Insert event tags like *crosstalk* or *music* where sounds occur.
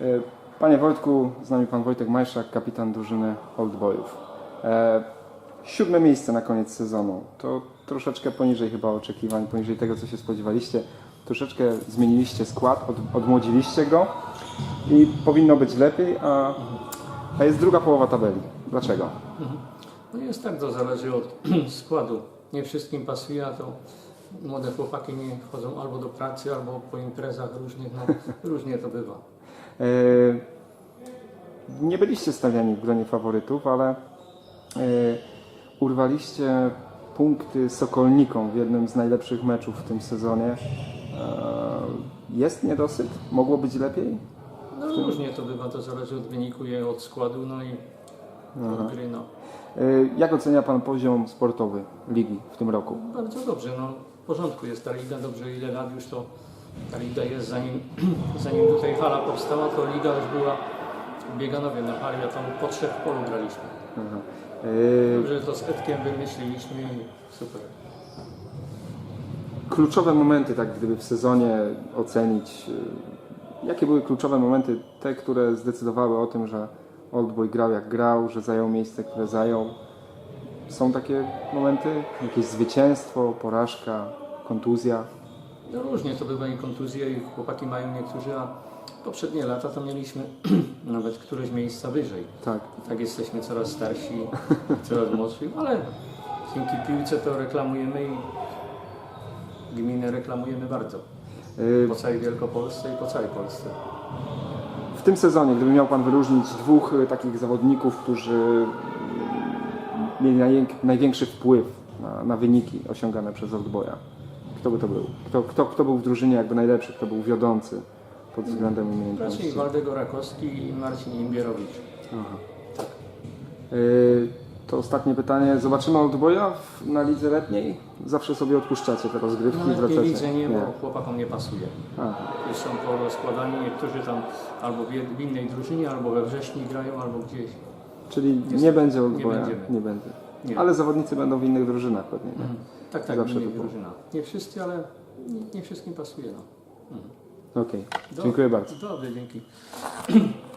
E, Panie Wojtku, z nami pan Wojtek Majszak, kapitan drużyny Old Boyów. E, siódme miejsce na koniec sezonu. To troszeczkę poniżej chyba oczekiwań, poniżej tego, co się spodziewaliście. Troszeczkę zmieniliście skład, od, odmłodziliście go i powinno być lepiej, a, a jest druga połowa tabeli. Dlaczego? No jest tak, to zależy od *clears throat* składu. Nie wszystkim pasuje, a to młode chłopaki nie wchodzą albo do pracy, albo po imprezach różnych, no *laughs* różnie to bywa. E, Nie byliście stawiani w gronie faworytów, ale e, urwaliście punkty Sokolnikom w jednym z najlepszych meczów w tym sezonie. E, Jest niedosyt? Mogło być lepiej? No różnie to bywa, to zależy od wyniku i od składu, no i od gry, no. Jak ocenia Pan poziom sportowy ligi w tym roku? Bardzo dobrze, no w porządku jest ta liga, dobrze ile lat już to ta liga jest, zanim, *clears throat* zanim tutaj hala powstała, to liga już była w Bieganowie na hali, a tam po trzech polu graliśmy. Aha. E, Dobrze, że to z Edkiem wymyśliliśmy i super. Kluczowe momenty, tak gdyby w sezonie ocenić, e, jakie były kluczowe momenty, te, które zdecydowały o tym, że Oldboy grał jak grał, że zajął miejsce, które zajął. Są takie momenty? Jakieś zwycięstwo, porażka, kontuzja? No różnie to bywa i kontuzje i chłopaki mają niektórzy, a poprzednie lata to mieliśmy *clears throat* nawet któreś miejsca wyżej. Tak. I tak jesteśmy coraz starsi, *laughs* coraz młodsi, ale dzięki piłce to reklamujemy i gminę reklamujemy bardzo. E, Po całej Wielkopolsce i po całej Polsce. W tym sezonie, gdyby miał Pan wyróżnić dwóch e, takich zawodników, którzy mm, mieli najwięk- największy wpływ na, na wyniki osiągane przez Oldboya, kto by to był? Kto, kto, kto był w drużynie jakby najlepszy, kto był wiodący pod względem umiejętności? Raczej Waldego Rakowski i Marcin Imbierowicz. Aha. Y, To ostatnie pytanie. Zobaczymy Oldboya na lidze letniej? Zawsze sobie odpuszczacie te rozgrywki No, i nie wracacie. widzę, nie, bo chłopakom nie pasuje. A, są porozkładani, niektórzy tam albo w innej drużynie, albo we wrześni grają, albo gdzieś. czyli Jest- nie będzie nie Oldboya? będziemy. Nie będzie. Nie. Ale zawodnicy będą w innych drużynach pewnie, nie? Tak, tak, Zawsze innej to było. drużyna. Nie wszyscy, ale nie, nie wszystkim pasuje. No. Okej. Do- Dziękuję bardzo. Dobrze, dzięki.